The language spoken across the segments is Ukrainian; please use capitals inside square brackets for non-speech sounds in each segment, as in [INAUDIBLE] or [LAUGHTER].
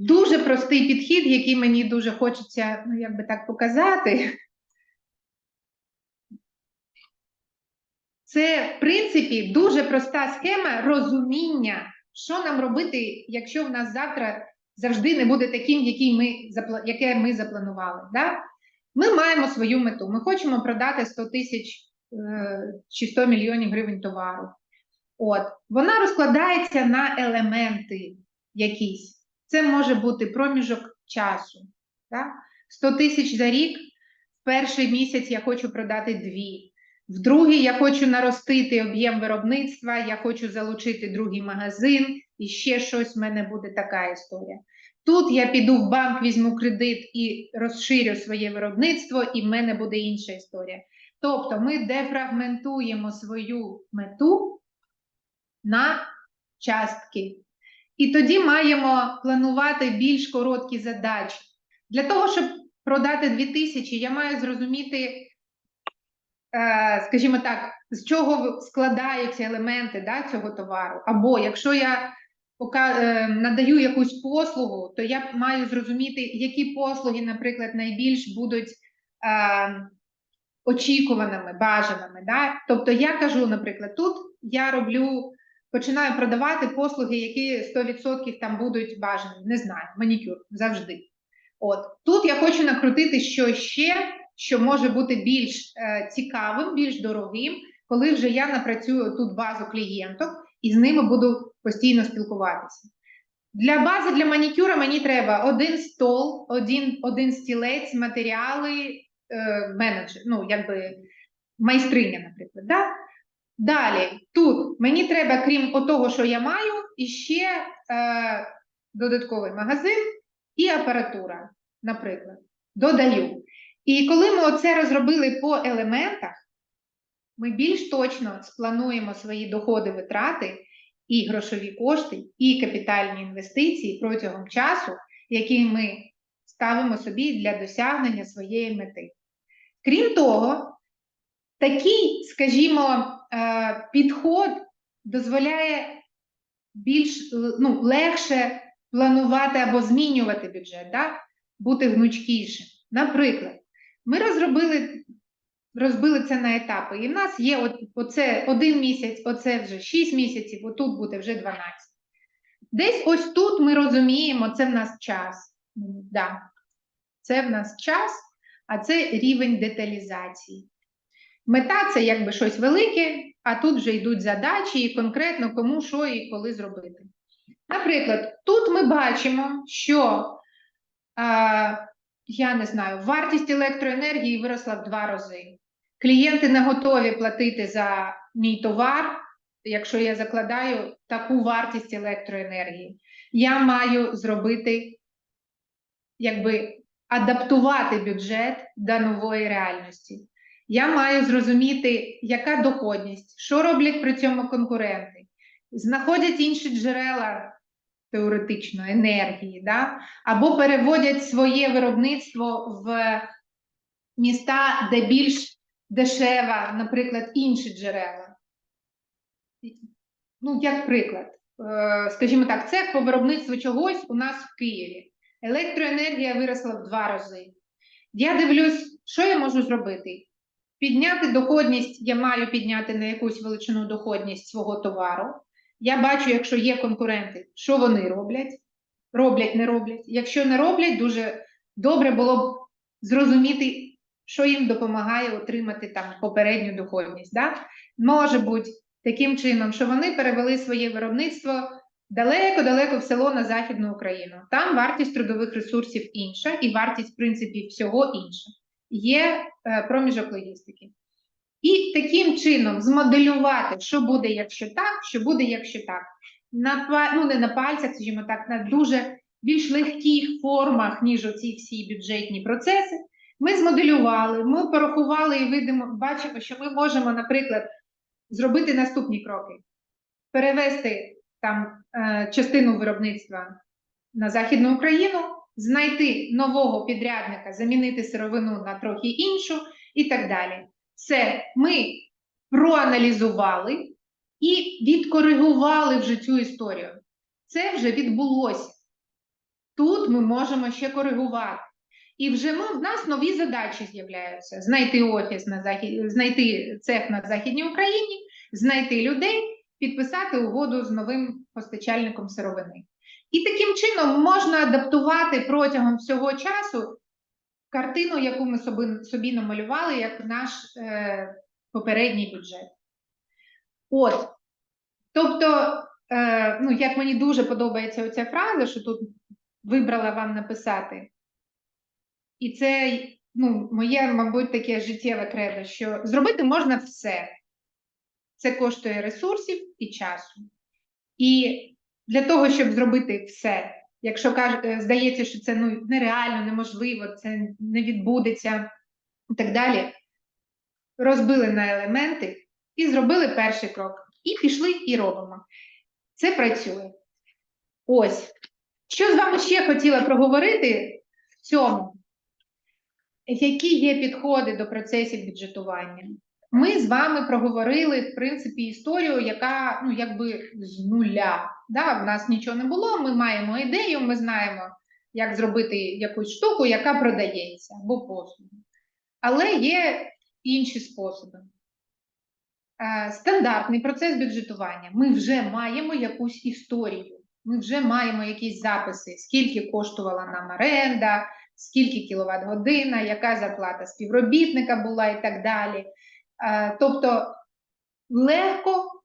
Дуже простий підхід, який мені дуже хочеться, ну, як би так показати. Це, в принципі, дуже проста схема розуміння, що нам робити, якщо в нас завтра завжди не буде таким, який ми, яке ми запланували. Да? Ми маємо свою мету. Ми хочемо продати 100 тисяч е, чи 100 мільйонів гривень товару. От, вона розкладається на елементи якісь. Це може бути проміжок часу. Да? 100 тисяч за рік, в перший місяць я хочу продати дві. В другий я хочу наростити об'єм виробництва, я хочу залучити другий магазин, і ще щось в мене буде така історія. Тут я піду в банк, візьму кредит і розширю своє виробництво, і в мене буде інша історія. Тобто ми дефрагментуємо свою мету на частки. І тоді маємо планувати більш короткі задачі. Для того, щоб продати 2000, я маю зрозуміти, е, скажімо так, з чого складаються елементи да, цього товару. Або якщо я е, надаю якусь послугу, то я маю зрозуміти, які послуги, наприклад, найбільш будуть е, очікуваними, бажаними. Да? Тобто я кажу, наприклад, тут я роблю, починаю продавати послуги, які 100% там будуть бажані. Не знаю, манікюр завжди. От тут я хочу накрутити що ще, що може бути більш е, цікавим, більш дорогим, коли вже я напрацюю тут базу клієнток і з ними буду постійно спілкуватися. Для бази для манікюра мені треба один стол, один, один стілець, матеріали, е, менеджер, ну якби майстриня, наприклад. Да? Далі тут мені треба, крім того, що я маю, іще е, додатковий магазин і апаратура, наприклад, додаю. І коли ми оце розробили по елементах, ми більш точно сплануємо свої доходи, витрати і грошові кошти, і капітальні інвестиції протягом часу, який ми ставимо собі для досягнення своєї мети. Крім того, такий, скажімо, підход дозволяє більш ну, легше планувати або змінювати бюджет, да? бути гнучкішим. Наприклад, ми розробили, розбили це на етапи, і в нас є от, оце один місяць, оце вже 6 місяців, отут буде вже 12. Десь ось тут ми розуміємо, це в нас час. Да. Це в нас час, а це рівень деталізації. Мета це якби щось велике, а тут вже йдуть задачі і конкретно кому що і коли зробити. Наприклад, тут ми бачимо, що а, я не знаю, вартість електроенергії виросла в два рази. Клієнти не готові платити за мій товар, якщо я закладаю таку вартість електроенергії. Я маю зробити, якби адаптувати бюджет до нової реальності. Я маю зрозуміти, яка доходність, що роблять при цьому конкуренти, знаходять інші джерела теоретично енергії, да? або переводять своє виробництво в міста, де більш дешева, наприклад, інші джерела. Ну, як приклад, Е, скажімо так, цех по виробництву чогось у нас в Києві. Електроенергія виросла в два рази. Я дивлюсь, що я можу зробити? Підняти доходність, я маю підняти на якусь величину доходність свого товару. Я бачу, якщо є конкуренти, що вони роблять, роблять, не роблять. Якщо не роблять, дуже добре було б зрозуміти, що їм допомагає отримати там попередню доходність. Да? Може бути таким чином, що вони перевели своє виробництво далеко-далеко в село на Західну Україну. Там вартість трудових ресурсів інша, і вартість, в принципі, всього інша. Є е, проміжок логістики. І таким чином змоделювати, що буде, якщо так, що буде, якщо так. На, ну, не на пальцях, скажімо так, на дуже більш легких формах, ніж оці всі бюджетні процеси. Ми змоделювали, ми порахували і видимо, бачимо, що ми можемо, наприклад, зробити наступні кроки: перевести там е, частину виробництва на Західну Україну, знайти нового підрядника, замінити сировину на трохи іншу і так далі. Це ми проаналізували і відкоригували вже цю історію. Це вже відбулося. тут ми можемо ще коригувати. І вже ми, в нас нові задачі з'являються: знайти офіс на захід, знайти цех на Західній Україні, знайти людей, підписати угоду з новим постачальником сировини. І таким чином можна адаптувати протягом всього часу картину, яку ми собі, собі намалювали, як наш е, попередній бюджет. От. Тобто, е, ну, як мені дуже подобається оця фраза, що тут вибрала вам написати. І це ну, моє, мабуть, таке життєве кредо, що зробити можна все. Це коштує ресурсів і часу. І для того, щоб зробити все, якщо е, здається, що це ну, нереально, неможливо, це не відбудеться і так далі, розбили на елементи і зробили перший крок. І пішли і робимо. Це працює. Ось. Що з вами ще хотіла проговорити в цьому? Які є підходи до процесів бюджетування? Ми з вами проговорили, в принципі, історію, яка ну, якби з нуля. Да? В нас нічого не було, ми маємо ідею, ми знаємо, як зробити якусь штуку, яка продається або послугу. Але є інші способи. Е, Стандартний процес бюджетування. Ми вже маємо якусь історію, ми вже маємо якісь записи, скільки коштувала нам оренда, скільки кіловат година, яка зарплата співробітника була і так далі. Е, Тобто легко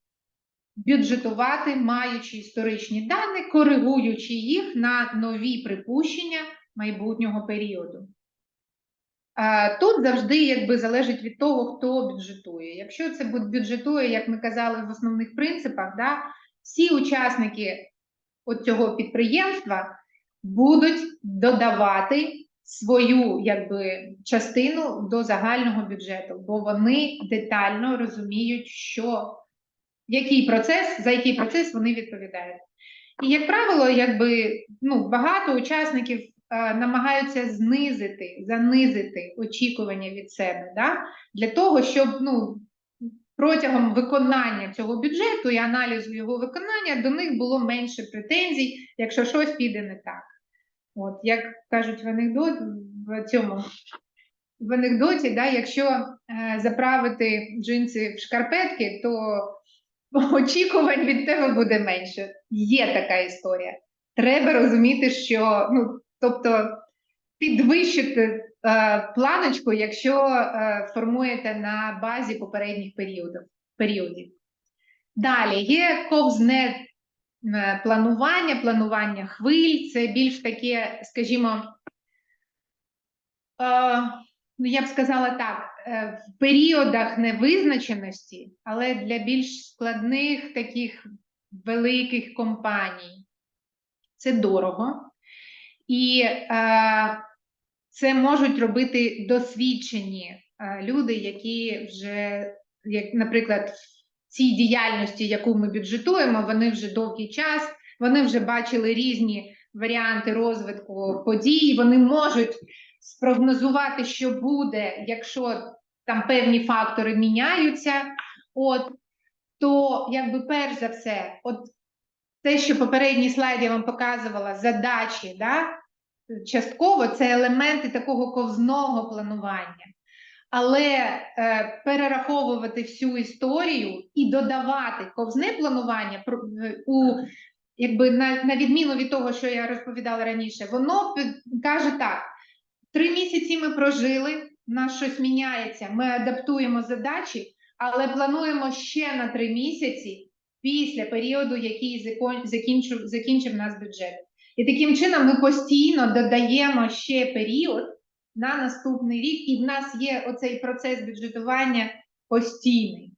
бюджетувати, маючи історичні дані, коригуючи їх на нові припущення майбутнього періоду. Тут завжди якби залежить від того, хто бюджетує. Якщо це бюджетує, як ми казали в основних принципах, да, всі учасники от цього підприємства будуть додавати свою якби, частину до загального бюджету, бо вони детально розуміють, що який процес, за який процес вони відповідають. І, як правило, якби, ну, багато учасників е, намагаються знизити, занизити очікування від себе, да? для того, щоб ну, протягом виконання цього бюджету і аналізу його виконання до них було менше претензій, якщо щось піде не так. От, як кажуть в анекдот, в цьому в анекдоті, да, якщо е, заправити джинси в шкарпетки, то очікувань від тебе буде менше. Є така історія. Треба розуміти, що ну, тобто підвищити е, планочку, якщо е, формуєте на базі попередніх періодів. періодів. Далі є ковзне е, планування, планування хвиль, це більш таке, скажімо, е, ну я б сказала так, в періодах невизначеності, але для більш складних таких великих компаній це дорого. І е, це можуть робити досвідчені е, люди, які вже, як, наприклад, в цій діяльності, яку ми бюджетуємо, вони вже довгий час, вони вже бачили різні варіанти розвитку подій, вони можуть спрогнозувати, що буде, якщо там певні фактори міняються. От, то якби перш за все, от те, що попередній слайд я вам показувала, задачі, да, частково це елементи такого ковзного планування. Але е, перераховувати всю історію і додавати ковзне планування е, у якби на, на відміну від того, що я розповідала раніше, воно каже так: три місяці ми прожили, в нас щось міняється, ми адаптуємо задачі, але плануємо ще на три місяці після періоду, який закінчив, закінчив нас бюджет. І таким чином ми постійно додаємо ще період на наступний рік, і в нас є оцей процес бюджетування постійний.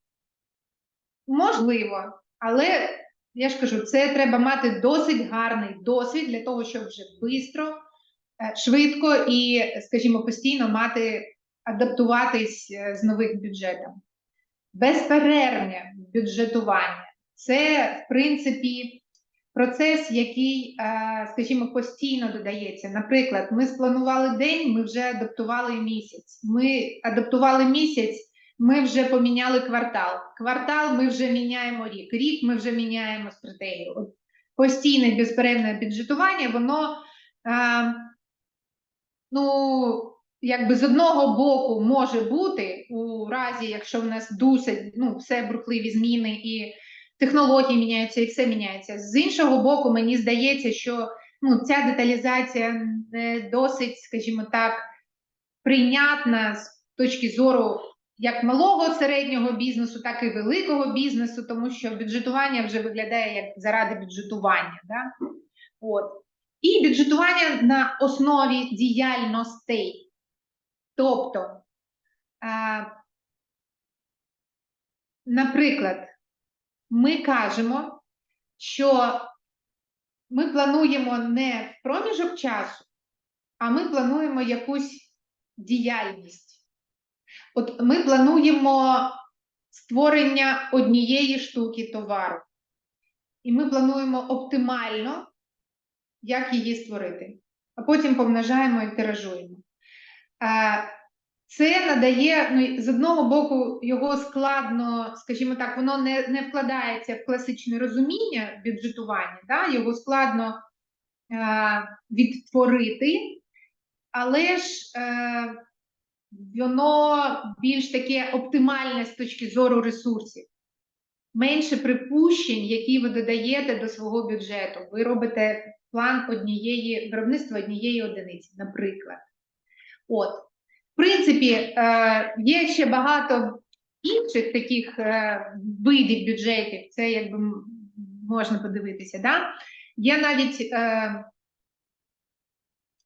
Можливо, але я ж кажу, це треба мати досить гарний досвід для того, щоб вже швидко, швидко і, скажімо, постійно мати, адаптуватись е, з нових бюджетом. Безперервне бюджетування це, в принципі, процес, який, е, скажімо, постійно додається. Наприклад, ми спланували день, ми вже адаптували місяць. Ми адаптували місяць, ми вже поміняли квартал. Квартал ми вже міняємо рік. Рік ми вже міняємо стратегію. От постійне безперервне бюджетування, воно ну, якби з одного боку може бути у разі, якщо в нас дуже ну, все бурхливі зміни і технології міняються, і все міняється. З іншого боку, мені здається, що ну, ця деталізація не досить, скажімо так, прийнятна з точки зору як малого середнього бізнесу, так і великого бізнесу, тому що бюджетування вже виглядає як заради бюджетування. Да? От. І бюджетування на основі діяльностей. Тобто, наприклад, ми кажемо, що ми плануємо не в проміжок часу, а ми плануємо якусь діяльність. От ми плануємо створення однієї штуки товару, і ми плануємо оптимально, як її створити, а потім помножаємо і тиражуємо. Це надає, ну, з одного боку, його складно, скажімо так, воно не, не вкладається в класичне розуміння бюджетування, да? його складно а, відтворити, але ж е, воно більш таке оптимальне з точки зору ресурсів. Менше припущень, які ви додаєте до свого бюджету. Ви робите план однієї виробництва однієї одиниці, наприклад. От, в принципі, е, є ще багато інших таких е, видів бюджетів. Це якби можна подивитися. Да? Є навіть е,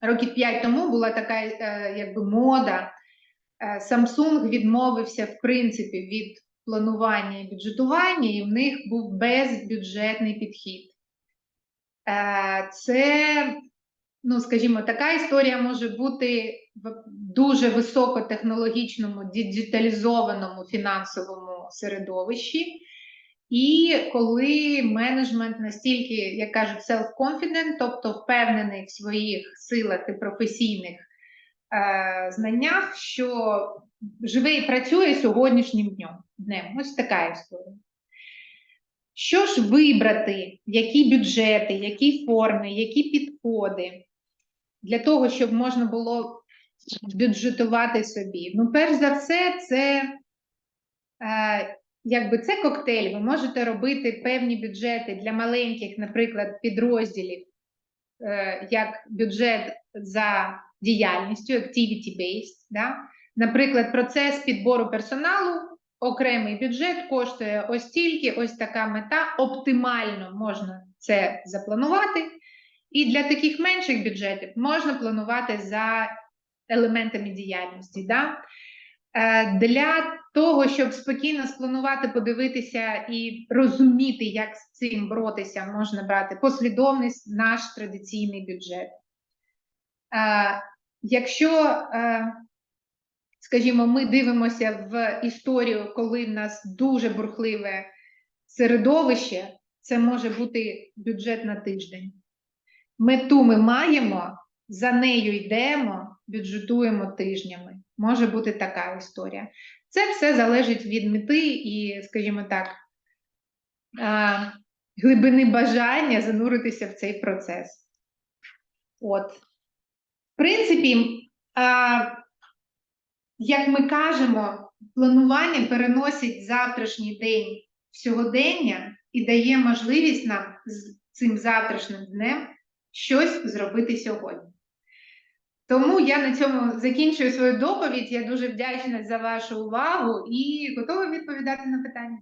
років 5 тому була така е, якби мода. Е, Samsung відмовився в принципі від планування і бюджетування, і в них був безбюджетний підхід. Е, Це, ну скажімо, така історія може бути в дуже високотехнологічному, діджиталізованому фінансовому середовищі. І коли менеджмент настільки, як кажуть, self-confident, тобто впевнений в своїх силах і професійних е, знаннях, що живе і працює сьогоднішнім днем. днем. Ось така історія. Що ж вибрати, які бюджети, які форми, які підходи для того, щоб можна було бюджетувати собі? Ну, перш за все, це е, якби це коктейль. Ви можете робити певні бюджети для маленьких, наприклад, підрозділів, е, як бюджет за діяльністю, activity-based. Да? Наприклад, процес підбору персоналу, окремий бюджет коштує ось стільки, ось така мета. Оптимально можна це запланувати. І для таких менших бюджетів можна планувати за елементами діяльності. Да? Е, Для того, щоб спокійно спланувати, подивитися і розуміти, як з цим боротися, можна брати послідовність наш традиційний бюджет. Е, Якщо, е, скажімо, ми дивимося в історію, коли в нас дуже бурхливе середовище, це може бути бюджет на тиждень. Мету ми маємо, за нею йдемо, бюджетуємо тижнями. Може бути така історія. Це все залежить від мети і, скажімо так, глибини бажання зануритися в цей процес. От. В принципі, як ми кажемо, планування переносить завтрашній день в сьогодення і дає можливість нам з цим завтрашнім днем щось зробити сьогодні. Тому я на цьому закінчую свою доповідь. Я дуже вдячна за вашу увагу і готова відповідати на питання.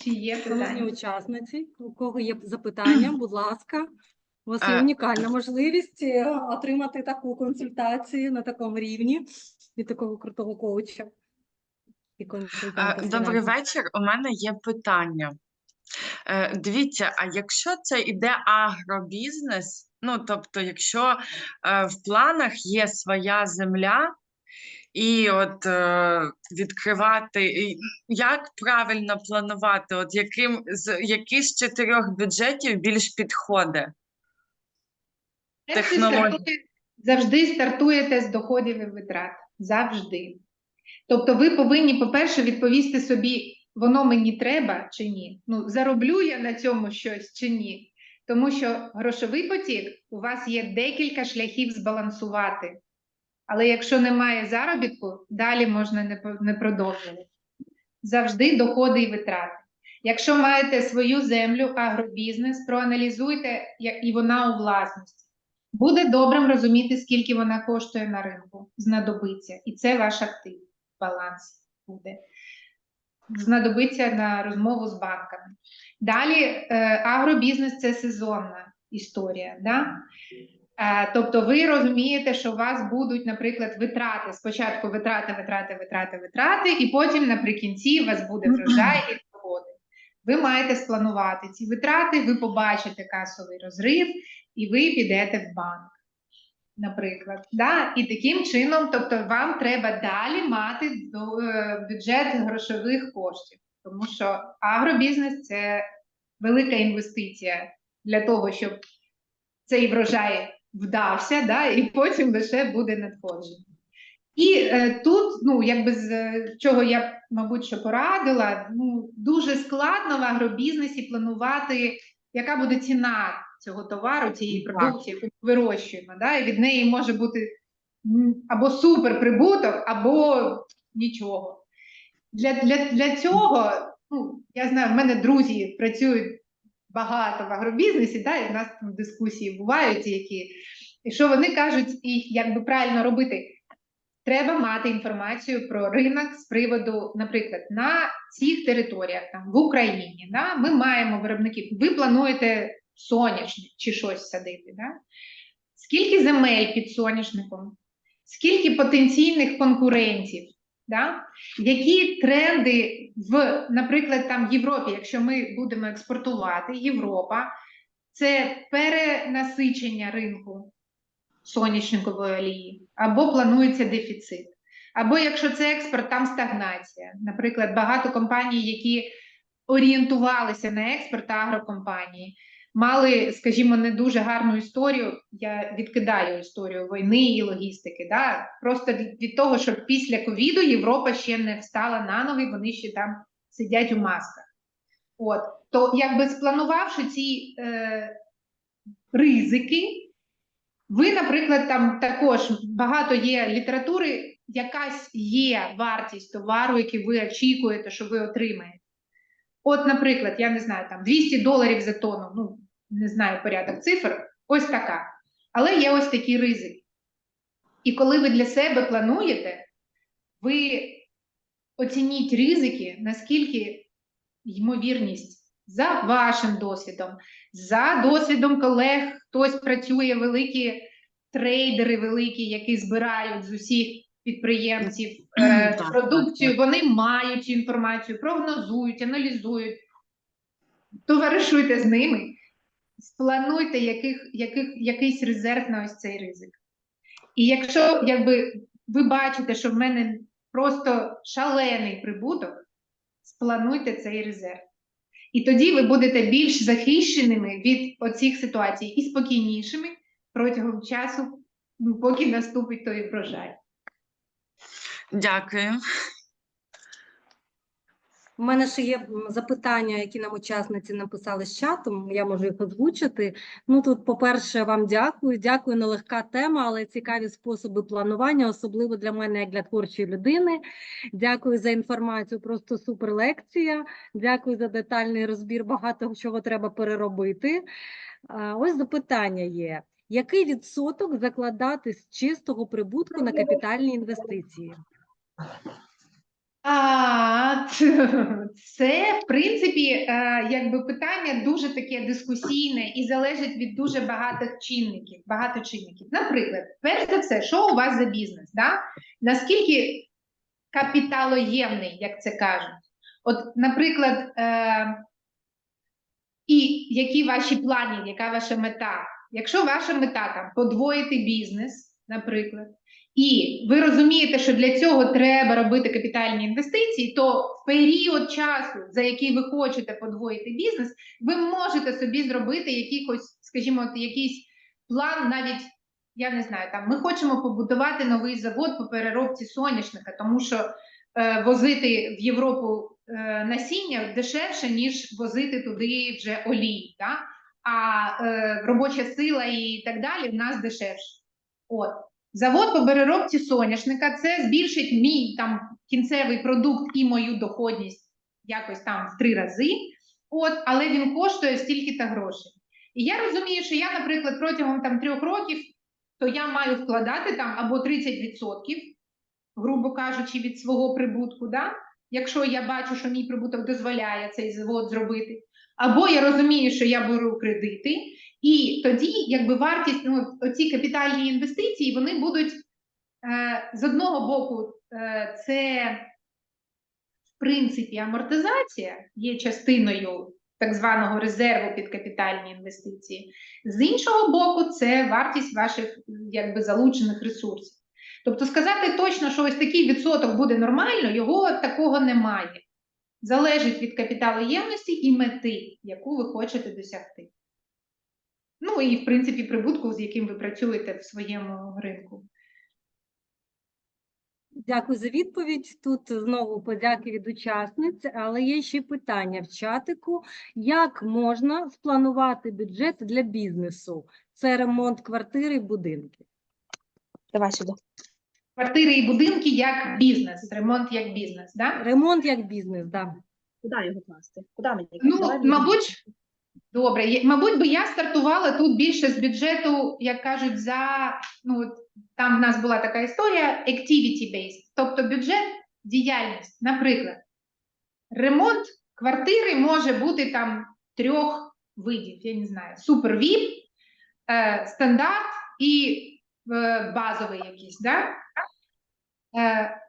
Чи є питання? учасниці, у кого є запитання, [CLEARS THROAT] будь ласка, у вас є унікальна можливість е, отримати таку консультацію на такому рівні від такого крутого коуча. І Е, консультанта з Добрий вечір. У мене є питання. Е, Дивіться, а якщо це іде агробізнес, ну тобто, якщо е, в планах є своя земля, і от е, відкривати, як правильно планувати, от яким з який з чотирьох бюджетів більш підходить? Технології. Завжди стартуєте з доходів і витрат. Завжди. Тобто ви повинні, по-перше, відповісти собі воно мені треба чи ні. Ну, зароблю я на цьому щось чи ні. Тому що грошовий потік у вас є декілька шляхів збалансувати. Але якщо немає заробітку, далі можна не, продовжувати. Завжди доходи і витрати. Якщо маєте свою землю, агробізнес, проаналізуйте, і вона у власності. Буде добрим розуміти, скільки вона коштує на ринку, знадобиться. І це ваш актив, баланс буде. Знадобиться на розмову з банками. Далі е, агробізнес це сезонна історія. Да? Е, Тобто ви розумієте, що у вас будуть, наприклад, витрати. Спочатку витрати, витрати, витрати, витрати, і потім наприкінці у вас буде врожай і доходи. Ви маєте спланувати ці витрати, ви побачите касовий розрив, і ви підете в банк, наприклад. Да? І таким чином, тобто, вам треба далі мати е, бюджет грошових коштів, тому що агробізнес це велика інвестиція для того, щоб цей врожай вдався, да, і потім лише буде надходження. І е, тут, ну, якби з е, чого я мабуть, що порадила, ну, дуже складно в агробізнесі планувати, яка буде ціна цього товару, цієї продукції, яку ми вирощуємо. Да, і від неї може бути або суперприбуток, або нічого. Для, для, для цього, ну, я знаю, в мене друзі працюють багато в агробізнесі, да, і в нас там дискусії бувають, які, і що вони кажуть, і як би правильно робити. Треба мати інформацію про ринок з приводу, наприклад, на цих територіях, там в Україні, да, ми маємо виробників. Ви плануєте соняшник чи щось садити. Да? Скільки земель під соняшником, скільки потенційних конкурентів, да? які тренди в, наприклад, там в Європі, якщо ми будемо експортувати, Європа це перенасичення ринку соняшникової олії, або планується дефіцит. Або якщо це експорт, там стагнація. Наприклад, багато компаній, які орієнтувалися на експорт агрокомпанії, мали, скажімо, не дуже гарну історію. Я відкидаю історію війни і логістики. Да? Просто від того, що після ковіду Європа ще не встала на ноги, вони ще там сидять у масках. От, то якби спланувавши ці е, ризики, ви, наприклад, там також багато є літератури, якась є вартість товару, який ви очікуєте, що ви отримаєте. От, наприклад, я не знаю, там 200 доларів за тонну, ну не знаю порядок цифр, ось така. Але є ось такий ризик. І коли ви для себе плануєте, ви оцініть ризики, наскільки ймовірність за вашим досвідом, за досвідом колег, хтось працює великі трейдери великі, які збирають з усіх підприємців е, продукцію, вони мають цю інформацію, прогнозують, аналізують. Товаришуйте з ними, сплануйте яких, яких, якийсь резерв на ось цей ризик. І якщо якби, ви бачите, що в мене просто шалений прибуток, сплануйте цей резерв. І тоді ви будете більш захищеними від оцих ситуацій і спокійнішими протягом часу, поки наступить той врожай. Дякую. У мене ще є запитання, які нам учасниці написали з чатом. Я можу їх озвучити. Ну тут, по-перше, вам дякую. Дякую, нелегка тема, але цікаві способи планування, особливо для мене, як для творчої людини. Дякую за інформацію. Просто супер лекція. Дякую за детальний розбір. Багато чого треба переробити. Ось запитання є. Який відсоток закладати з чистого прибутку на капітальні інвестиції? А, це, в принципі, е, якби питання дуже таке дискусійне і залежить від дуже багатих чинників. Багато чинників. Наприклад, перш за все, що у вас за бізнес? Да? Наскільки капіталоємний, як це кажуть? От, наприклад, е, і які ваші плани, яка ваша мета? Якщо ваша мета там подвоїти бізнес, наприклад, і ви розумієте, що для цього треба робити капітальні інвестиції, то в період часу, за який ви хочете подвоїти бізнес, ви можете собі зробити якихось, скажімо, якийсь план, навіть я не знаю, там ми хочемо побудувати новий завод по переробці соняшника, тому що е, возити в Європу е, насіння дешевше, ніж возити туди вже олії. Да? А е, робоча сила і так далі в нас дешевше. От. Завод по переробці соняшника це збільшить мій там кінцевий продукт і мою доходність якось там в три рази. От, але він коштує стільки-то грошей. І я розумію, що я, наприклад, протягом там трьох років, то я маю вкладати там або 30%, грубо кажучи, від свого прибутку, да? якщо я бачу, що мій прибуток дозволяє цей завод зробити. Або я розумію, що я беру кредити, і тоді, якби вартість, ну, оці капітальні інвестиції, вони будуть е, з одного боку, е, це в принципі амортизація є частиною так званого резерву під капітальні інвестиції. З іншого боку, це вартість ваших якби залучених ресурсів. Тобто сказати точно, що ось такий відсоток буде нормально, його такого немає. Залежить від капіталоємності і мети, яку ви хочете досягти. Ну і в принципі прибутку, з яким ви працюєте в своєму ринку. Дякую за відповідь. Тут знову подяки від учасниць, але є ще питання в чатику. Як можна спланувати бюджет для бізнесу? Це ремонт квартири і будинків. Давай сюди. Квартири і будинки як бізнес, ремонт як бізнес. Да? Ремонт як бізнес, да. Куди його класти? Куди мені? Ну, мабуть, добре. Мабуть, би я стартувала тут більше з бюджету, як кажуть, за ну там в нас була така історія activity-based, тобто бюджет діяльність. Наприклад, ремонт квартири може бути там трьох видів, я не знаю, супер VIP, е, стандарт і е, базовий якийсь. Да? Е,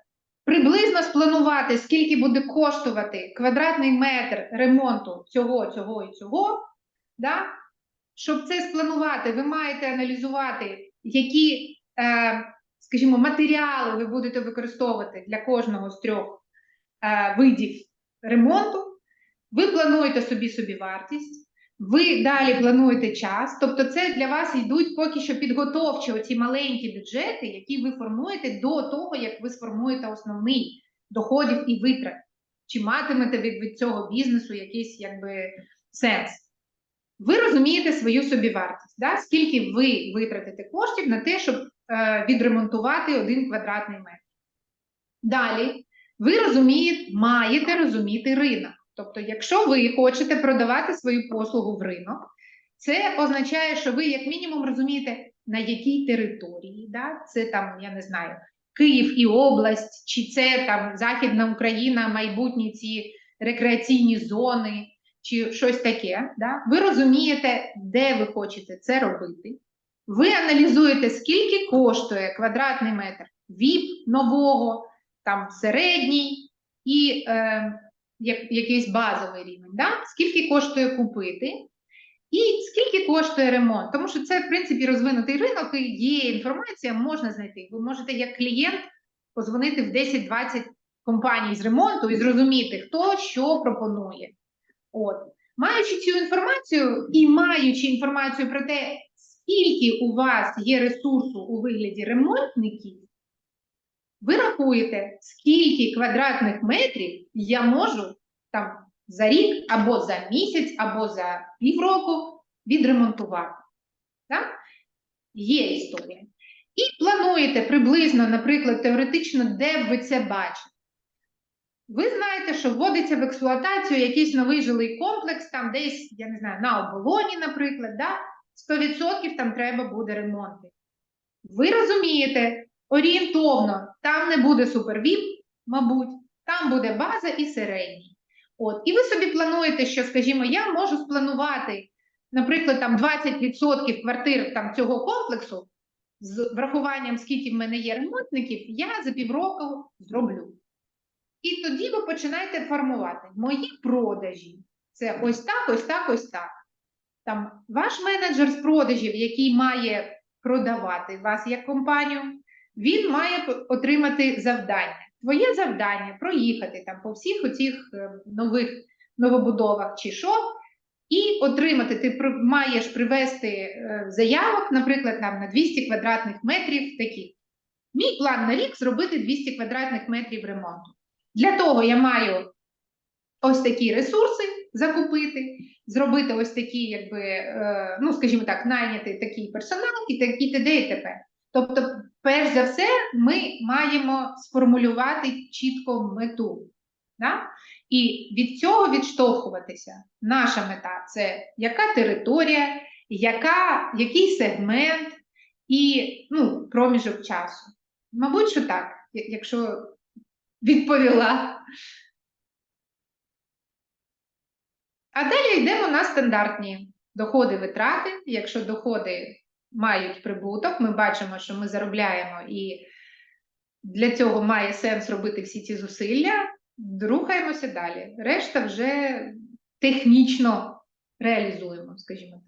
приблизно спланувати, скільки буде коштувати квадратний метр ремонту цього, цього і цього. Да? Щоб це спланувати, ви маєте аналізувати, які, е, скажімо, матеріали ви будете використовувати для кожного з трьох е, видів ремонту. Ви плануєте собі собівартість, ви далі плануєте час. Тобто, це для вас йдуть поки що підготовчі оці маленькі бюджети, які ви формуєте до того, як ви сформуєте основний доходів і витрат. Чи матимете ви від цього бізнесу якийсь якби сенс? Ви розумієте свою собівартість, да? скільки ви витратите коштів на те, щоб е, відремонтувати один квадратний метр. Далі, ви розумієте, маєте розуміти ринок. Тобто, якщо ви хочете продавати свою послугу в ринок, це означає, що ви, як мінімум, розумієте, на якій території, да? це там, я не знаю, Київ і область, чи це там Західна Україна, майбутні ці рекреаційні зони, чи щось таке. Да? Ви розумієте, де ви хочете це робити. Ви аналізуєте, скільки коштує квадратний метр ВІП нового, там середній і е, як, якийсь базовий рівень. Да? Скільки коштує купити, і скільки коштує ремонт. Тому що це, в принципі, розвинутий ринок, і є інформація, можна знайти. Ви можете як клієнт позвонити в 10-20 компаній з ремонту і зрозуміти, хто що пропонує. От. Маючи цю інформацію і маючи інформацію про те, скільки у вас є ресурсу у вигляді ремонтників, ви рахуєте, скільки квадратних метрів я можу там за рік, або за місяць, або за півроку відремонтувати. Так? Є історія. І плануєте приблизно, наприклад, теоретично, де ви це бачите. Ви знаєте, що вводиться в експлуатацію якийсь новий жилий комплекс, там десь, я не знаю, на оболоні, наприклад, да? 100% там треба буде ремонти. Ви розумієте, орієнтовно, там не буде супервіп, мабуть, там буде база і середній. От, і ви собі плануєте, що, скажімо, я можу спланувати, наприклад, там 20% квартир там, цього комплексу з врахуванням, скільки в мене є ремонтників, я за півроку зроблю. І тоді ви починаєте формувати мої продажі. Це ось так, ось так, ось так. Там ваш менеджер з продажів, який має продавати вас як компанію, він має отримати завдання. Твоє завдання проїхати там по всіх оцих е, нових новобудовах чи що, і отримати. Ти маєш привести е, заявок, наприклад, там на 200 квадратних метрів таких. Мій план на рік зробити 200 квадратних метрів ремонту. Для того я маю ось такі ресурси закупити, зробити ось такі, якби, е, ну, скажімо так, найняти такий персонал і, так- і т.д. і т.п. Тобто, перш за все, ми маємо сформулювати чітко мету. Да? І від цього відштовхуватися. Наша мета це яка територія, яка, який сегмент і ну, проміжок часу. Мабуть, що так, якщо відповіла. А далі йдемо на стандартні доходи витрати. Якщо доходи мають прибуток, ми бачимо, що ми заробляємо, і для цього має сенс робити всі ці зусилля. Рухаємося далі. Решта вже технічно реалізуємо, скажімо